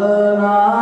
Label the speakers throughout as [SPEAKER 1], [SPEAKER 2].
[SPEAKER 1] ਨਾਮ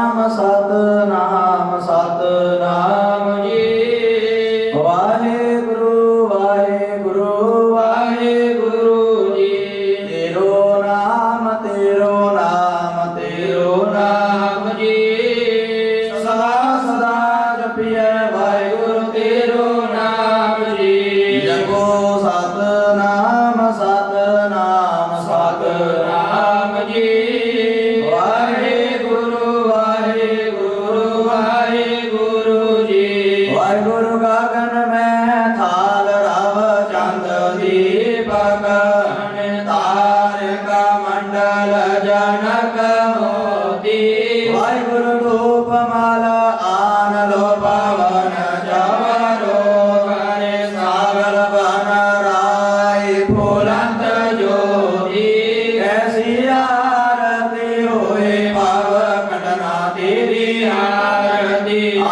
[SPEAKER 1] ਤੇਰੀ
[SPEAKER 2] ਆਰਤੀ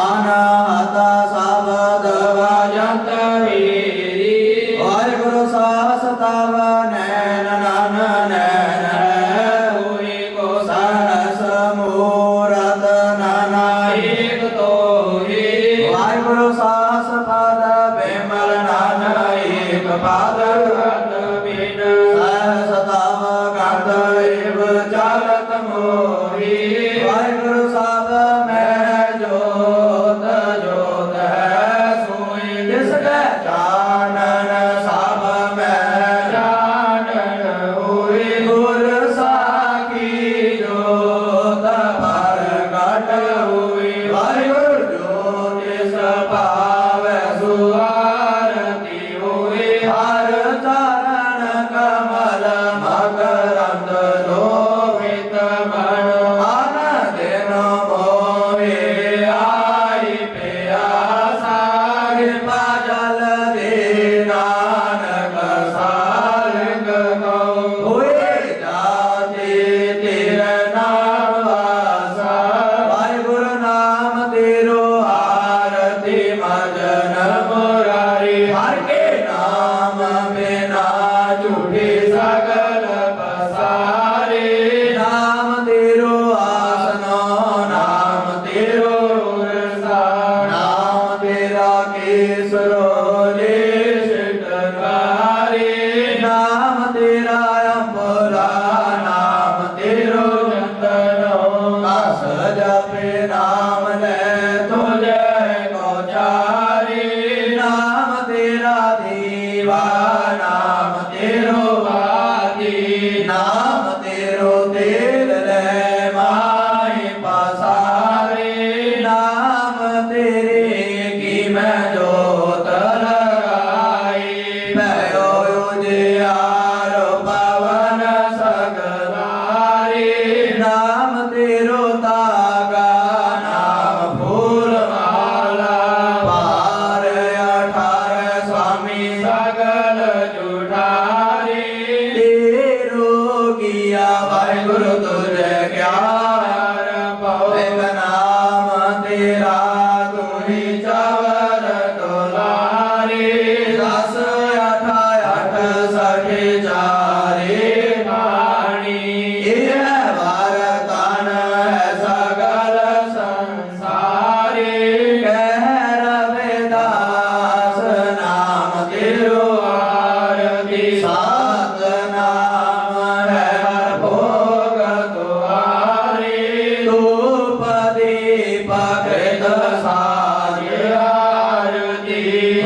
[SPEAKER 1] Isso.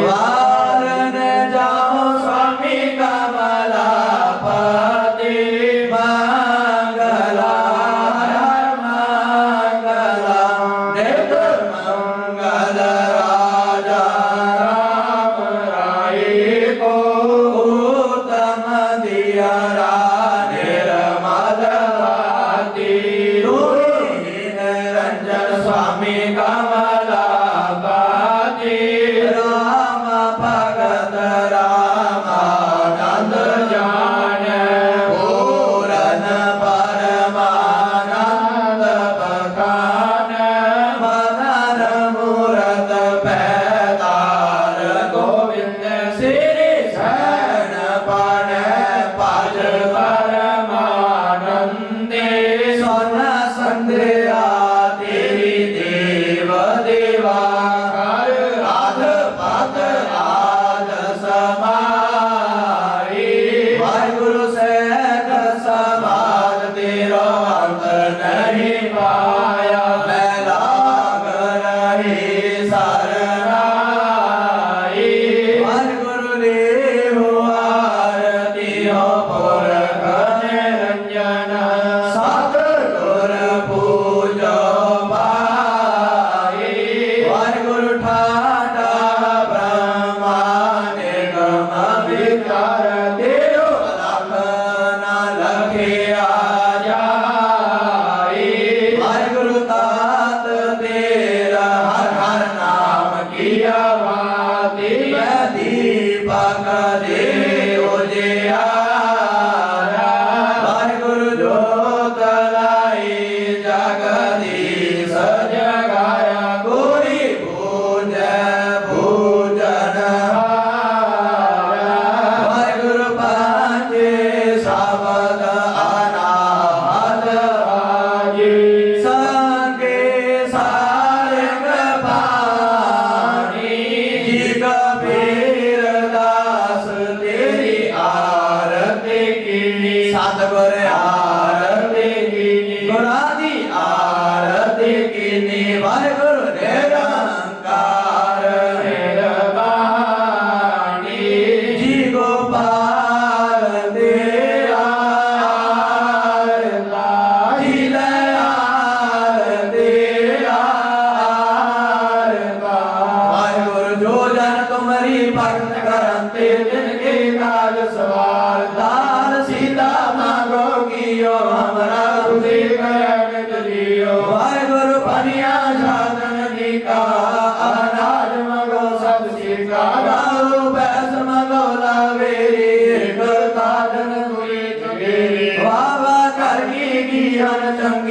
[SPEAKER 1] 대박
[SPEAKER 3] तारा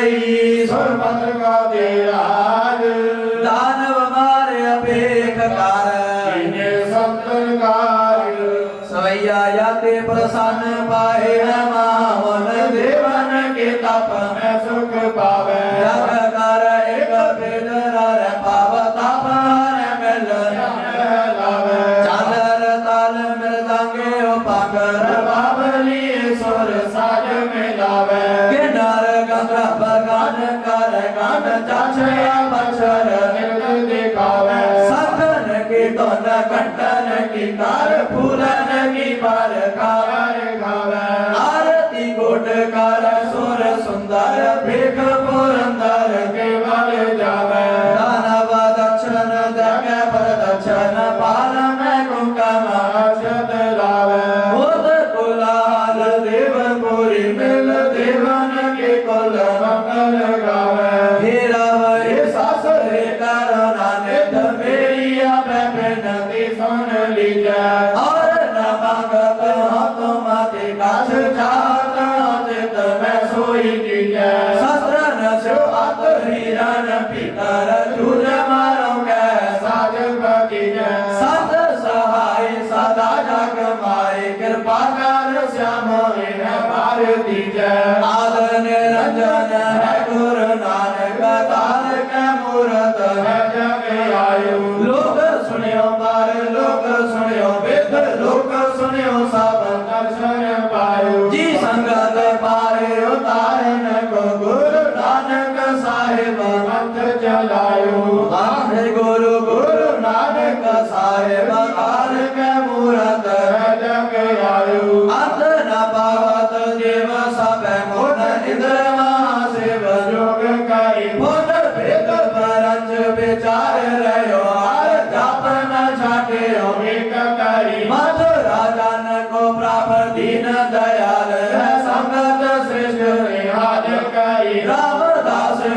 [SPEAKER 1] ਗਈ
[SPEAKER 3] ਸੁਰਪਤ ਕਾ ਦੇ ਰਾਜ।
[SPEAKER 1] ਦਾਨਵ ਮਾਰ ਅਪੇਖ ਕਰ। ਕਿਨੇ
[SPEAKER 3] ਸੰਤਨ ਕਾਰ
[SPEAKER 1] ਸਵਈਆ ਜਾਤੇ ਪ੍ਰਸੰਨ ਪਾਏ ਮਾਵਨ ਦੇਵਨ ਕੇ ਤਪ
[SPEAKER 3] ਮੈਂ ਸੁਖ ਪਾਵੇ। ਜਗ
[SPEAKER 1] कोट कार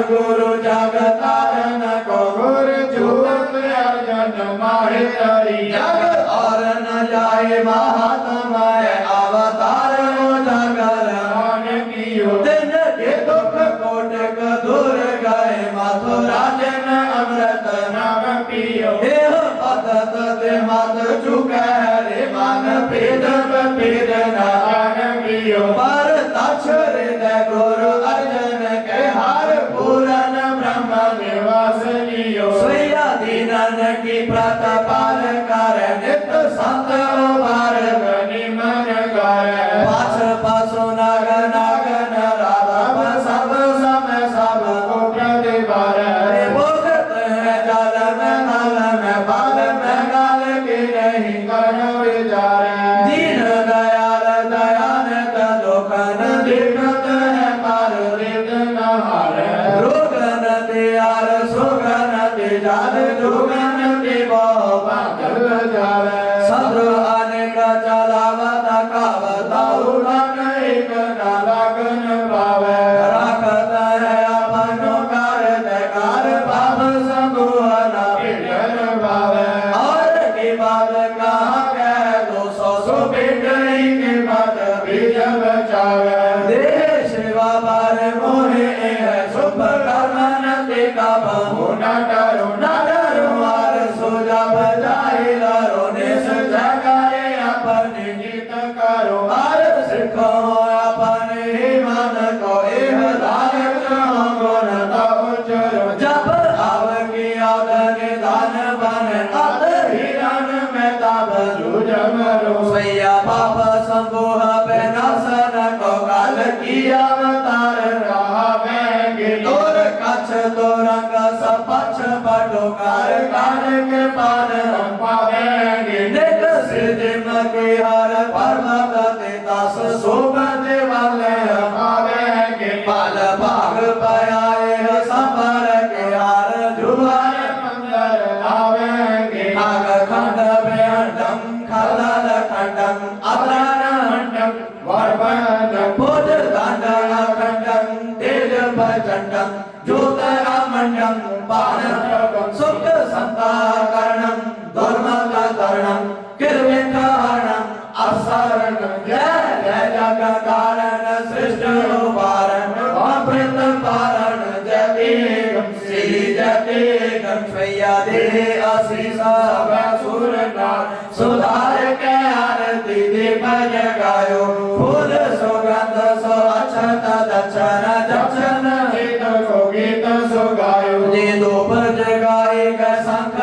[SPEAKER 1] ਗੁਰੂ ਜਗ ਤਾਰਨ ਕੋ ਗੁਰ ਜੋਤ
[SPEAKER 3] ਅਰਜਨ ਮਾਹੇ ਤਰੀ।
[SPEAKER 1] ਜਗ ਔਰਨ ਜਾਏ ਮਹਾਤਮਾ ਅਵਤਾਰ ਨੂੰ ਜਗ
[SPEAKER 3] ਰਹਾਣ ਕੀਓ।
[SPEAKER 1] ਦਿਨ ਕੇ ਦੁਖ ਕੋਟਕ ਦੂਰ ਗਏ ਮਥੁਰਾ ਜਨ ਅੰਮ੍ਰਿਤ।
[SPEAKER 3] ਨਾਮ ਪੀਓ
[SPEAKER 1] ਇਹ ਪਦਤ ਤੇ ਮਤ ਚੁਕੈ ਰੇ ਮਨ ਭੇਦ ਭੇਦ ਨਾ मालिक पार ਸਭੈ ਸੁਰ ਨਾ ਸੁਧਾਰ ਕੇ ਆਰਤੀ ਦੇ ਭਜ ਗਾਇਓ ਫੁੱਲ ਸੁਗੰਧ ਸੋ ਅਛਤ ਦਛਨ ਜਛਨ
[SPEAKER 3] ਗੀਤ ਕੋ ਗੀਤ ਸੁਗਾਇਓ
[SPEAKER 1] ਜੇ ਦੋ ਪਰ ਜਗਾਏ ਕੈ ਸੰਤ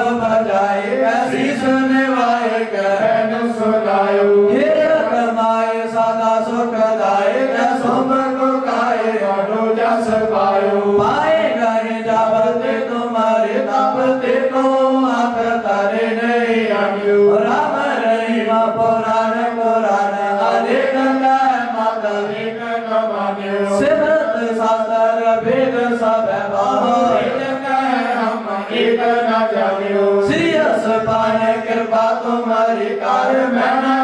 [SPEAKER 1] पान कृपा तुम्हारी कार्य मैं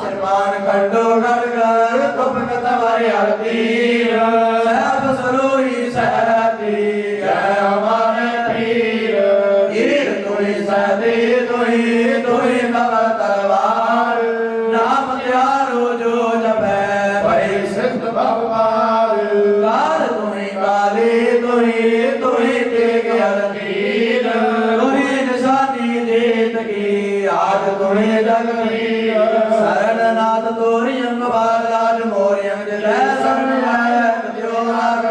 [SPEAKER 1] ਸਰਬਾਨ ਕੰਡੋ ਗੜ ਗੜ ਤੁਮ ਕਤਵਰ ਅਰਦੀਰ ਗੋਰੀਅੰਗ ਬਾਗਦਾਦ ਮੋਰੀਅੰਗ ਜਲੈ ਸਰਨ ਆਇ ਪਤਿਓ ਨਾਗ।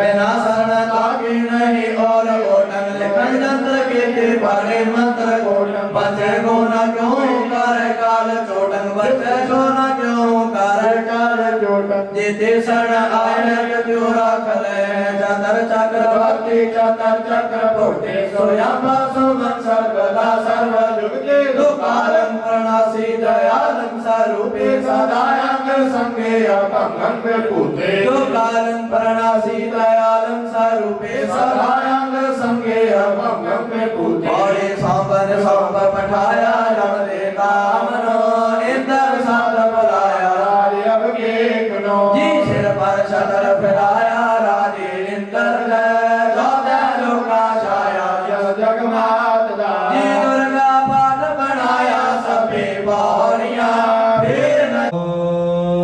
[SPEAKER 1] ਬਿਨਾ ਸਰਨ ਤਾਕੀ ਨਹੀਂ ਔਰ ਕੋਟਨ ਲਿਖਣ ਜੰਤਰ ਕੀਤੇ ਬਾਰੇ ਮੰਤਰ ਕੋਟਨ।
[SPEAKER 3] ਬਚੇ ਕੋ
[SPEAKER 1] ਨਾ ਕਿਉ ਕਰ ਕਾਲ ਚੋਟਨ, ਬਚੇ ਕੋ ਨਾ ਕਿਉ ਕਰ ਕਾਲ
[SPEAKER 3] ਚੋਟਨ।
[SPEAKER 1] ਜਿਤੇ ਸਰਨ ਆਇ ਪਤਿਓ ਰਾਖ ਲੈ ਚਤਰ ਚਕਰ ਭਗਤੀ ਚਤਰ ਚਕਰ ਭੋਟੇ ਸੋਇਆ ਪਾਸੋ ਮਨ ਸਰਬਦਾ ਸਰਬਦਾ स्वरूपे सदायंग संगे
[SPEAKER 3] अपंगं विभूते
[SPEAKER 1] दुकालं प्रणासी दयालं स्वरूपे सदायंग
[SPEAKER 3] संगे अपंगं विभूते बड़े
[SPEAKER 1] सांबर सांब पठाया